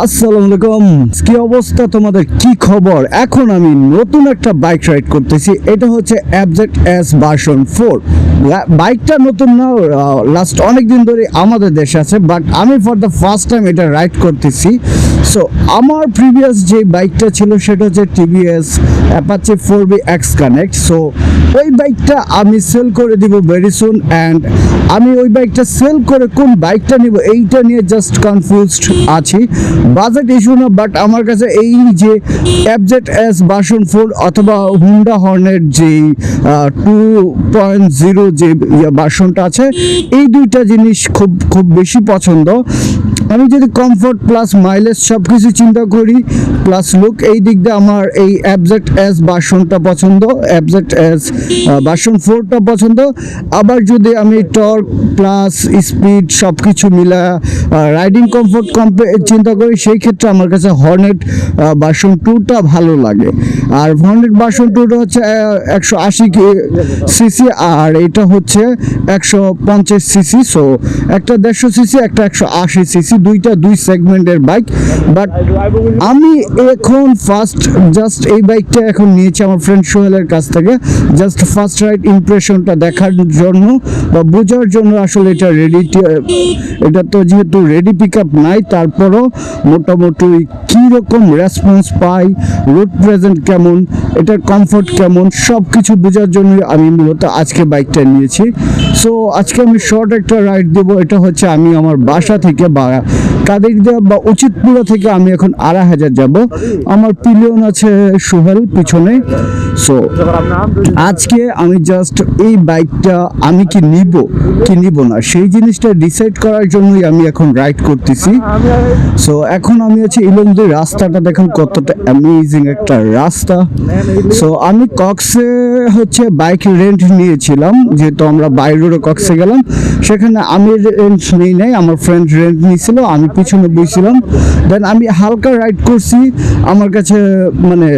আসসালামু আলাইকুম। কি অবস্থা তোমাদের? কি খবর? এখন আমি নতুন একটা বাইক রাইড করতেছি। এটা হচ্ছে অ্যাবজেক্ট এস ভার্সন ফোর বাইকটা নতুন না লাস্ট অনেক দিন ধরে আমাদের দেশে আছে বাট আমি ফর দ্য ফার্স্ট টাইম এটা রাইড করতেছি। সো আমার প্রিভিয়াস যে বাইকটা ছিল, সেটা হচ্ছে TVS Apache four V X connect so ওই বাইকটা আমি সেল করে দিব ভেরি সুন অ্যান্ড আমি ওই বাইকটা সেল করে কোন বাইকটা নিব, এইটা নিয়ে জাস্ট কনফিউজড আছি। বাজেট ইস্যু না বাট আমার কাছে এই যে অ্যাবজেট এস বাসন ফোর অথবা হুন্ডা হর্নের যে টু পয়েন্ট জিরো যে বাসনটা আছে, এই দুইটা জিনিস খুব খুব বেশি পছন্দ। আমি যদি কমফোর্ট প্লাস মাইলেজ সব কিছু চিন্তা করি প্লাস লুক এই দিক দিয়ে আমার এই অ্যাবজেট এস বাসনটা পছন্দ অ্যাবজেট এস বাসন ফোরটা পছন্দ। আবার যদি আমি টর্ক প্লাস স্পিড সব কিছু মিলা রাইডিং কমফোর্ট চিন্তা করি সেই ক্ষেত্রে আমার কাছে হর্নেট বাসন টুটা ভালো লাগে। আর হর্নেট বাসন টুটা হচ্ছে একশো আশি সিসি আর এটা হচ্ছে একশো পঞ্চাশ সিসি সো একটা দেড়শো সিসি একটা একশো আশি সিসি দুইটা দুই সেগমেন্টের বাইক বাট আমি এখন ফার্স্ট জাস্ট এই বাইকটা এখন নিয়েছি আমার ফ্রেন্ড সোহেলের কাছ থেকে। জাস্ট ফার্স্ট রাইড ইমপ্রেশনটা দেখার জন্য বা বোঝার জন্য আসলে এটা রেডি এটা তো যেহেতু রেডি পিক আপ নাই, তারপরও মোটামুটি কীরকম রেসপন্স পাই রুট প্রেজেন্ট কেমন, এটার কমফোর্ট কেমন সব কিছু বোঝার জন্য আমি মূলত আজকে বাইকটা নিয়েছি। সো আজকে আমি শর্ট একটা রাইড দেবো, এটা হচ্ছে আমি আমার বাসা থেকে বা কাদেরদিয়া বা উচিতপুরা থেকে আমি এখন আড়াই হাজার যাব। আমার পিলিয়ন আছে সোহেল পিছনে। সো আজকে আমি জাস্ট এই বাইকটা আমি কি নিব কি নিব না? সেই জিনিসটা ডিসাইড করার জন্যই আমি এখন রাইড করতেছি। সো এখন আমি আছি ইলমদি রাস্তাটা দেখুন কতটা অ্যামেজিং একটা রাস্তা। সো আমি কক্সে হচ্ছে বাইক রেন্ট নিয়েছিলাম, যেহেতু আমরা বাইরেরও কক্সে গেলাম। সেখানে আমি রেন্ট নেই নাই আমার ফ্রেন্ড রেন্ট নিয়েছিল, আমি পিছনে বইছিলাম। দেন আমি হালকা রাইড করছি। আমার কাছে মানে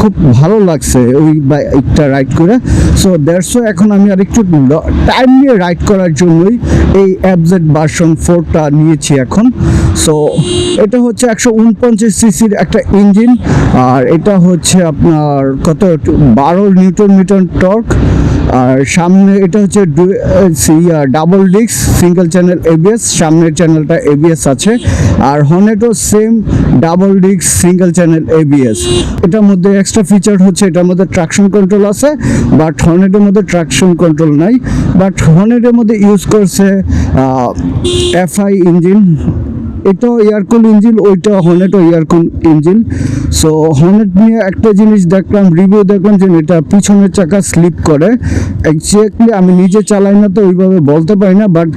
খুব ভালো লাগছে ওই বাইকটা রাইড করে। সো দেড়শো এখন আমি আর একটু টাইম নিয়ে রাইড করার জন্যই এই অ্যাবজেট ভার্সন ফোরটা নিয়েছি এখন। সো এটা হচ্ছে একশো উনপঞ্চাশ সিসির একটা ইঞ্জিন, আর এটা হচ্ছে আপনার কত? বারো নিউটন মিটার টর্ক, আর সামনে এটা হচ্ছে double disc, single channel ABS সামনের চ্যানেলটা এবিএস আছে, আর হনেটও same double disc, single channel ABS এটার মধ্যে এক্সট্রা ফিচার হচ্ছে, এটার মধ্যে ট্রাকশন কন্ট্রোল আছে বাট হনেটের মধ্যে ট্রাকশন কন্ট্রোল নাই বাট হনেটের মধ্যে ইউজ করছে এফআই ইঞ্জিন এটাও এয়ারকুল ইঞ্জিন ওইটা হর্নেটও air cool engine so Hornet নিয়ে একটা জিনিস দেখলাম রিভিউ দেখলাম যে এটা পিছনের চাকা স্লিপ করে। অ্যাকচুয়ালি আমি নিজে চালাই না তো ওইভাবে বলতে পারি না বাট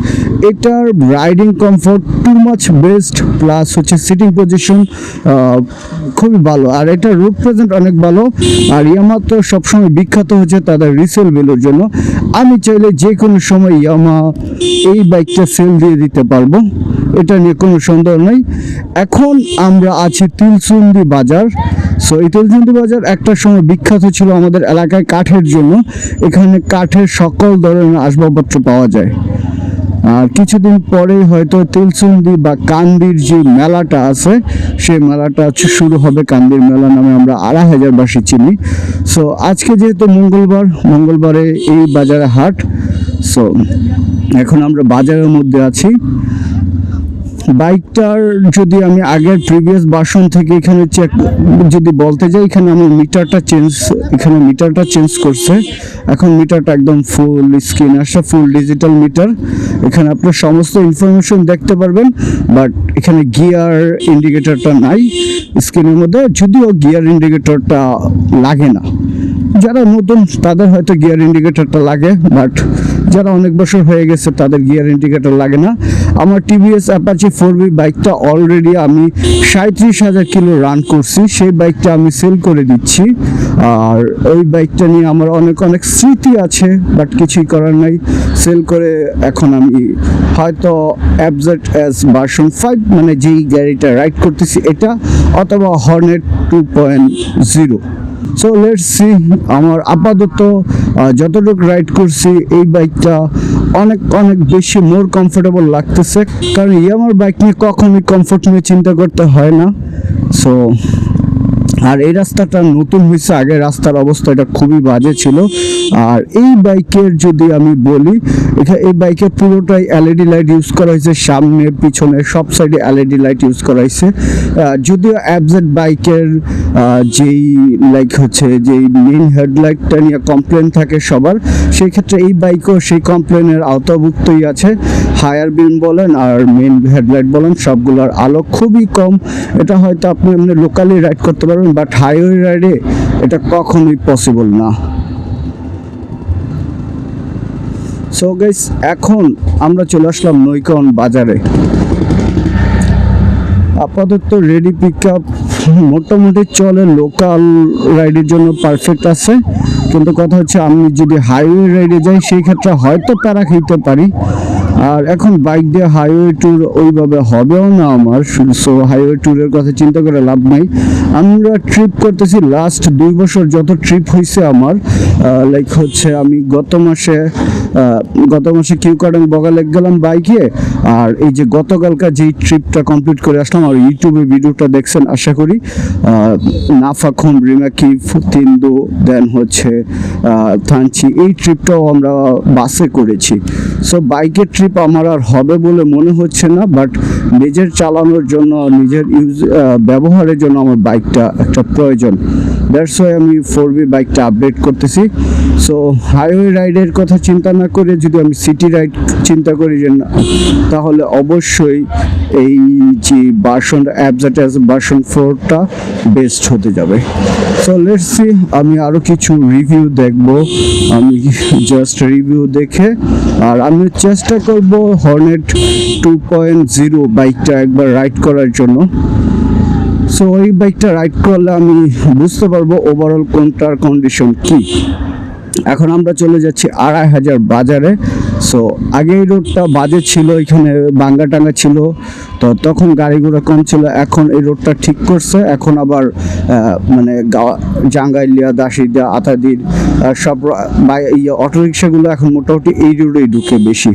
এটার riding comfort too much best plus হচ্ছে সিটিং পজিশন খুবই ভালো। আর এটা রুট প্রেজেন্ট অনেক ভালো। আর ইয়ামা তো সবসময় বিখ্যাত হচ্ছে তাদের রিসেল ভ্যালুর জন্য। আমি চাইলে যে কোনো সময় ইয়ামা এই বাইকটা সেল দিয়ে দিতে পারব। এটা নিয়ে কোনো সন্দেহ নেই। এখন আমরা আছি তিলসুন্দি বাজার। সো এই তিলসুন্দি বাজার একটা সময় বিখ্যাত ছিল আমাদের এলাকায় কাঠের জন্য। এখানে কাঠের সকল ধরনের আসবাবপত্র পাওয়া যায়। কিছুদিন পরে হয়তো তিলসুন্দি বা কান্দির যে মেলাটা আছে, সেই মেলাটা শুরু হবে কান্দির মেলা নামে আমরা আড়াই হাজার বাসি চিনি। সো আজকে যেহেতু মঙ্গলবার, মঙ্গলবারে এই বাজারে হাট সো এখন আমরা বাজারের মধ্যে আছি। বাইকটার যদি আমি আগের প্রিভিয়াস বাসন থেকে এখানে চেক যদি বলতে যাই, এখানে আমার মিটারটা চেঞ্জ এখানে মিটারটা চেঞ্জ করছে। এখন মিটারটা একদম ফুল স্ক্রিন আসছে ফুল ডিজিটাল মিটার এখানে আপনার সমস্ত ইনফরমেশন দেখতে পারবেন বাট এখানে গিয়ার ইন্ডিকেটরটা নাই স্ক্রিনের মধ্যে। যদিও গিয়ার ইন্ডিকেটরটা লাগে না। যারা নতুন, তাদের হয়তো গিয়ার ইন্ডিকেটরটা লাগে বাট যারা অনেক বছর হয়ে গেছে, তাদের গিয়ার ইন্ডিকেটর লাগে না। আমার টিভিএস অ্যাপাচি ফোর বি বাইকটা অলরেডি আমি সাঁত্রিশ হাজার কিলো রান করছি। সেই বাইকটা আমি সেল করে দিচ্ছি। আর ওই বাইকটা নিয়ে আমার অনেক অনেক স্মৃতি আছে বাট কিছুই করার নাই। সেল করে এখন আমি হয়তো অ্যাবজেট এস ভার্সন ফাইভ মানে যেই গাড়িটা রাইড করতেছি, এটা অথবা Hornet two point zero so let's see আমার আপাতত যতটুকু রাইড করছি, এই বাইকটা অনেক অনেক বেশি মোর কমফোর্টেবল লাগতেছে। কারণ ইয়ামার বাইক নিয়ে কখনোই কমফোর্ট নিয়ে চিন্তা করতে হয় না। সো আর এই রাস্তাটা নতুন হয়েছে আগে রাস্তার অবস্থা এটা খুবই বাজে ছিল। আর এই বাইকের যদি আমি বলি এখানে এই বাইকের পুরোটাই এলইডি লাইট ইউজ করা হয়েছে, সামনে, পিছনে, সব সাইডে এলইডি লাইট ইউজ করা হয়েছে। যদিও অ্যাবজেট বাইকের যেই লাইক হচ্ছে, যেই মেইন হেডলাইটটা নিয়ে কমপ্লেন থাকে সবার, সেই ক্ষেত্রে এই বাইকও সেই কমপ্লেনের আওতাভুক্তই আছে। হায়ার বিম বলেন আর মেইন হেডলাইট বলেন, সবগুলোর আলো খুবই কম। এটা হয়তো আপনি এমনি লোকালি রাইড করতে পারবেন বাট হাইওয়ে রাইডে এটা কখনোই পসিবল না। সো গাইস এখন আমরা চলে আসলাম নৈকন বাজারে। আপাতত রেডি পিক আপ মোটামুটি চলে লোকাল রাইডের জন্য পারফেক্ট আছে। কিন্তু কথা হচ্ছে, আমি যদি হাইওয়ে রাইডে যাই, সেই ক্ষেত্রে হয়তো প্যারা খেতে পারি। আর এখন বাইক দিয়ে হাইওয়ে ট্যুর ওইভাবে হবেও না আমার। সো হাইওয়ে ট্যুরের কথা চিন্তা করে লাভ নাই। আমরা ট্রিপ করতেছি লাস্ট দুই বছর যত ট্রিপ হয়েছে আমার লাইক হচ্ছে আমি গত মাসে গত মাসে কিউ কার্ডন বগালেক গেলাম বাইকে, আর এই যে গতকালকার যেই ট্রিপটা কমপ্লিট করে আসলাম, আর ইউটিউবে ভিডিওটা দেখছেন, আশা করি নাফাখুম রিমাকি তিন্দু, দেন হচ্ছে থানচি, এই ট্রিপটাও আমরা বাসে করেছি। সো বাইকের ট্রিপ আমার আর হবে বলে মনে হচ্ছে না বাট নিজের চালানোর জন্য, নিজের ইউজ ব্যবহারের জন্য আমার বাইকটা একটা প্রয়োজন। দ্যাটস ওয়াই আমি ফোর বি বাইকটা আপডেট করতেছি। সো হাইওয়ে রাইডের কথা চিন্তা না করে যদি আমি সিটি রাইড চিন্তা করি যে না, তাহলে অবশ্যই এই যে ভার্সন অ্যাপজাটাস ভার্সন ফোরটা বেস্ট হতে যাবে। সো লেটস সি আমি আরও কিছু রিভিউ দেখব। আমি জাস্ট রিভিউ দেখে, আর আমি চেষ্টা করব হর্নেট টু পয়েন্ট জিরো বাইকটা একবার রাইড করার জন্য। সো এই বাইকটা রাইড করলে আমি বুঝতে পারব ওভারঅল কোনটার কন্ডিশন কি। এখন আমরা চলে যাচ্ছি আড়াই হাজার বাজারে। সো আগে এই রোডটা বাজে ছিল, এখানে বাঙ্গা টাঙ্গা ছিল। তো তখন গাড়ি ঘোড়া কম ছিল, এখন এই রোডটা ঠিক করছে। এখন আবার মানে জাঙ্গাইলিয়া দাসিদা আতাদির সব ইয়ে অটোরিক্সাগুলো এখন মোটামুটি এই রোডেই ঢুকে বেশি।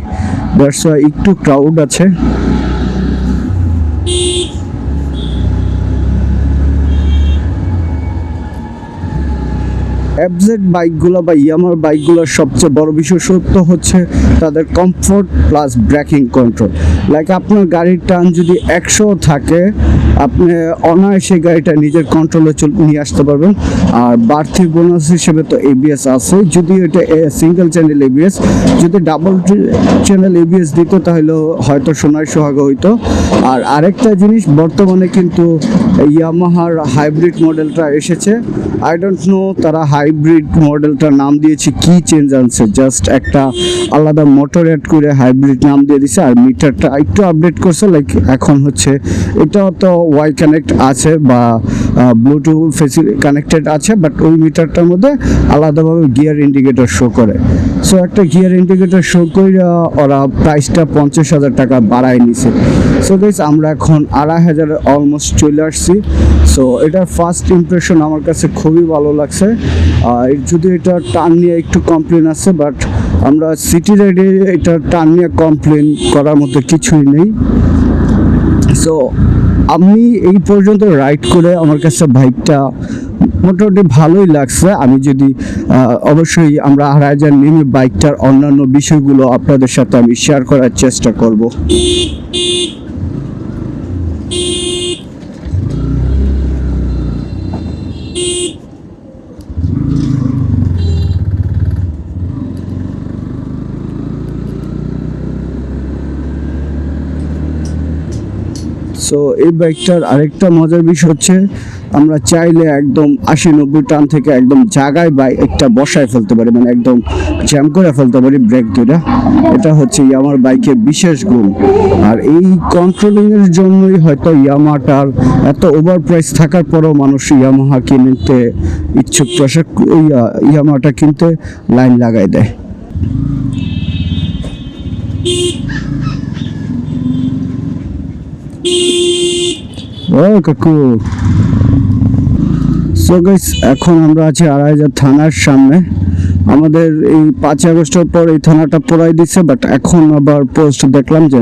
দ্যাটস একটু ক্রাউড আছে। এফজেড বাইকগুলো বা ইয়ামার বাইকগুলোর সবচেয়ে বড় বিশেষত্ব হচ্ছে তাদের comfort plus braking control like আপনার গাড়ির টান যদি একশো থাকে আপনি অনায়াসে গাড়িটা নিজের কন্ট্রোলে নিয়ে আসতে পারবেন। আর বাড়তি বোনাস হিসেবে তো এবিএস আছে। যদি এটা সিঙ্গেল চ্যানেল এবিএস যদি ডাবল চ্যানেল এবিএস দিত তাহলে হয়তো সোনার সোহাগা হইতো। আর আরেকটা জিনিস, বর্তমানে কিন্তু ইয়ামাহার হাইব্রিড মডেলটা এসেছে। আই ডোন্ট নো তারা হাইব্রিড মডেলটার নাম দিয়েছে, কি চেঞ্জ আনছে। জাস্ট একটা আলাদা মোটর অ্যাড করে হাইব্রিড নাম দিয়ে দিছে, আর মিটারটা একটু আপডেট করছে লাইক এখন হচ্ছে। এটা তো ওয়াই কানেক্ট আছে বা ব্লুটুথ ফেসিলি কানেক্টেড আছে বাট ওই মিটারটার মধ্যে আলাদাভাবে গিয়ার ইন্ডিকেটর শো করে। সো একটা গিয়ার ইন্ডিকেটর শো করে ওরা প্রাইসটা পঞ্চাশ হাজার টাকা বাড়ায় নিছে। সো গাইস আমরা এখন আড়াই হাজার অলমোস্ট চলে আসছি। সো এটার ফার্স্ট ইমপ্রেশন আমার কাছে খুবই ভালো লাগছে। আর যদি এটা টার্ন নিয়ে একটু কমপ্লেন আছে বাট আমরা সিটি রাইডে এটা টার্ন নিয়ে কমপ্লেন করার মতো কিছুই নেই। সো আমি এই পর্যন্ত রাইড করে আমার কাছে বাইকটা মোটামুটি ভালোই লাগছে। আমি যদি অবশ্যই আমরা আড়াই হাজার নেমে বাইকটার অন্যান্য বিষয়গুলো আপনাদের সাথে আমি শেয়ার করার চেষ্টা করব। সো এই বাইকটার আরেকটা মজার বিষয় হচ্ছে, আমরা চাইলে একদম আশি নব্বই টান থেকে একদম জায়গায় বাইক একটা বসায় ফেলতে পারি মানে একদম জ্যাম করে ফেলতে পারি ব্রেক দুটা এটা হচ্ছে ইয়ামার বাইকের বিশেষ গুণ। আর এই কন্ট্রোলিং এর জন্যই হয়তো ইয়ামাটার এত ওভার প্রাইস থাকার পরেও মানুষ ইয়ামাহা কিনতে ইচ্ছুক প্রসাদ ইয়ামাটা কিনতে লাইন লাগাই দেয়। এখন আমরা আছি আড়াইহাজার থানার সামনে। আমাদের এই পাঁচ আগস্টের পর এই থানাটা পড়াই দিচ্ছে বাট এখন আবার পোস্ট দেখলাম যে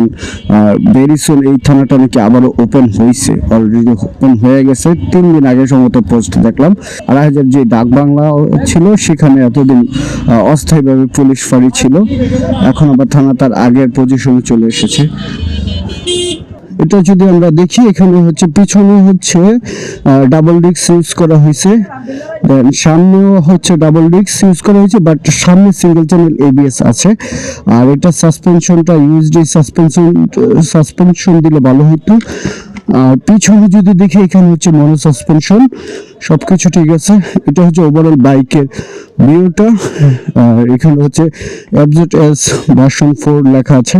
ভেরি সুন এই থানাটা নাকি আবারও ওপেন হয়েছে অলরেডি ওপেন হয়ে গেছে। তিন দিন আগে সম্ভবত পোস্ট দেখলাম। আড়াইহাজার যে ডাক বাংলা ছিল, সেখানে এতদিন অস্থায়ীভাবে পুলিশ ফাঁড়ি ছিল। এখন আবার থানা তার আগের পজিশনে চলে এসেছে। এটা যদি আমরা দেখি, এখানে হচ্ছে পিছনে হচ্ছে ডাবল ডিক্স ইউজ করা হয়েছে। দেন সামনেও হচ্ছে ডাবল ডিক্স ইউজ করা হয়েছে বাট সামনে সিঙ্গেল চ্যানেল এবিএস আছে। আর এটা সাসপেনশনটা ইউএসডি সাসপেনশন সাসপেনশন দিলে ভালো হতো। আর পিছনে যদি দেখি, এখানে হচ্ছে মনো সাসপেনশন সব কিছু ঠিক আছে। এটা হচ্ছে ওভারঅল বাইকের ভিউটা। আর এখানে হচ্ছে অ্যাবজেট এস ভার্সন ফোর লেখা আছে।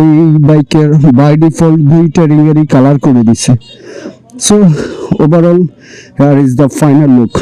এই বাইকের বাই ডিফল্ট দুইটা রিঙেরই কালার করে দিছে। So overall here is the final look